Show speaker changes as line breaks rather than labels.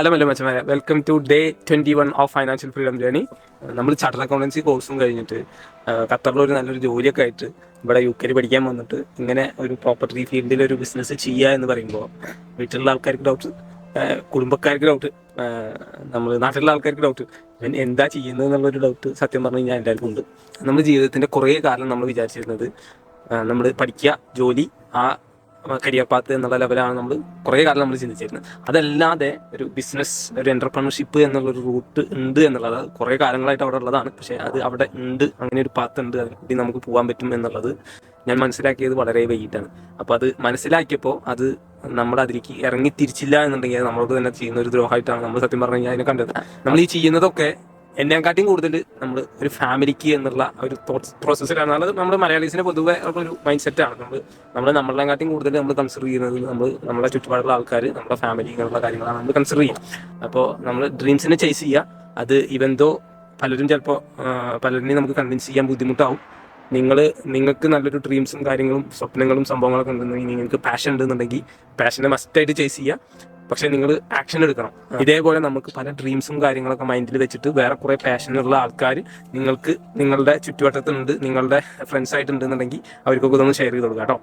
Hello hello മച്ചമാരെ welcome to day twenty one of financial freedom journey നമ്മൾ charter accountancy കോഴ്സും കഴിഞ്ഞിട്ട് ഖത്തറിൽ ഒരു നല്ലൊരു ജോലിയൊക്കെ ആയിട്ട് ഇവിടെ യു കെയിൽ പഠിക്കാൻ വന്നിട്ട് ഇങ്ങനെ ഒരു പ്രോപ്പർട്ടി ഫീൽഡിൽ ഒരു ബിസിനസ് ചെയ്യുക എന്ന് പറയുമ്പോൾ വീട്ടിലുള്ള ആൾക്കാർക്ക് ഡൗട്ട് കുടുംബക്കാർക്ക് ഡൗട്ട് നമ്മൾ നാട്ടിലുള്ള ആൾക്കാർക്ക് ഡൗട്ട് ഇവൻ എന്താ ചെയ്യുന്നത് എന്നുള്ളൊരു ഡൗട്ട് സത്യം പറഞ്ഞു കഴിഞ്ഞാൽ എല്ലാവർക്കും ഉണ്ട്. നമ്മുടെ ജീവിതത്തിന്റെ കുറേ കാലം നമ്മൾ വിചാരിച്ചിരുന്നത് നമ്മൾ പഠിക്കുക ജോലി ആ കരിയർ പാത്ത് എന്നുള്ള ലെവലാണ് നമ്മൾ കുറേ കാലം നമ്മൾ ചിന്തിച്ചിരുന്നത്. അതല്ലാതെ ഒരു ബിസിനസ് ഒരു എന്റർപ്രണർഷിപ്പ് എന്നുള്ള ഒരു റൂട്ട് ഉണ്ട് എന്നുള്ളത് കുറേ കാലങ്ങളായിട്ട് അവിടെ ഉള്ളതാണ്. പക്ഷേ അത് അവിടെ ഉണ്ട് അങ്ങനെ ഒരു പാത്ത് ഉണ്ട് അതിൽ കൂടി നമുക്ക് പോകാൻ പറ്റും എന്നുള്ളത് ഞാൻ മനസ്സിലാക്കിയത് വളരെ വൈകിട്ടാണ്. അപ്പോൾ അത് മനസ്സിലാക്കിയപ്പോൾ അത് നമ്മൾ അതിലേക്ക് ഇറങ്ങി തിരിച്ചില്ല എന്നുണ്ടെങ്കിൽ നമ്മൾക്ക് തന്നെ ചെയ്യുന്ന ഒരു ദ്രോഹമായിട്ടാണ് നമ്മൾ സത്യം പറഞ്ഞു കഴിഞ്ഞാൽ അതിനെ കണ്ടത്. നമ്മൾ ഈ ചെയ്യുന്നതൊക്കെ എന്നെക്കാട്ടിയും കൂടുതൽ നമ്മൾ ഒരു ഫാമിലിക്ക് എന്നുള്ള ഒരു തോട്ട്സ് പ്രോസസ്സിലാണ് അത് നമ്മൾ മലയാളീസിന് പൊതുവെ ഒരു മൈൻഡ് സെറ്റാണ് നമ്മൾ നമ്മൾ നമ്മളെക്കാട്ടിയും കൂടുതൽ നമ്മൾ കൺസിഡർ ചെയ്യുന്നത് നമ്മൾ നമ്മളെ ചുറ്റുപാടുള്ള ആൾക്കാർ നമ്മുടെ ഫാമിലി ഇങ്ങനെയുള്ള കാര്യങ്ങളാണ് നമ്മൾ കൺസിഡർ ചെയ്യും അപ്പോൾ നമ്മൾ ഡ്രീംസിനെ ചേസ് ചെയ്യുക. അത് ഇവന്തോ പലരും ചിലപ്പോൾ പലരിനെയും നമുക്ക് കൺവിൻസ് ചെയ്യാൻ ബുദ്ധിമുട്ടാവും. നിങ്ങൾ നിങ്ങൾക്ക് നല്ലൊരു ഡ്രീംസും കാര്യങ്ങളും സ്വപ്നങ്ങളും സംഭവങ്ങളൊക്കെ ഉണ്ടെന്നുണ്ടെങ്കിൽ നിങ്ങൾക്ക് പാഷൻ ഉണ്ടെന്നുണ്ടെങ്കിൽ പാഷനെ മസ്റ്റായിട്ട് ചേസ് ചെയ്യുക. പക്ഷെ നിങ്ങൾ ആക്ഷൻ എടുക്കണം. ഇതേപോലെ നമുക്ക് പല ഡ്രീംസും കാര്യങ്ങളൊക്കെ മൈൻഡിൽ വെച്ചിട്ട് വേറെ കുറെ പാഷനുള്ള ആൾക്കാർ നിങ്ങൾക്ക് നിങ്ങളുടെ ചുറ്റുവട്ടത്തുണ്ട് നിങ്ങളുടെ ഫ്രണ്ട്സ് ആയിട്ടുണ്ട് എന്നുണ്ടെങ്കിൽ അവർക്കൊക്കെ ഇതൊന്ന് ഷെയർ ചെയ്ത് കൊടുക്കാം കേട്ടോ.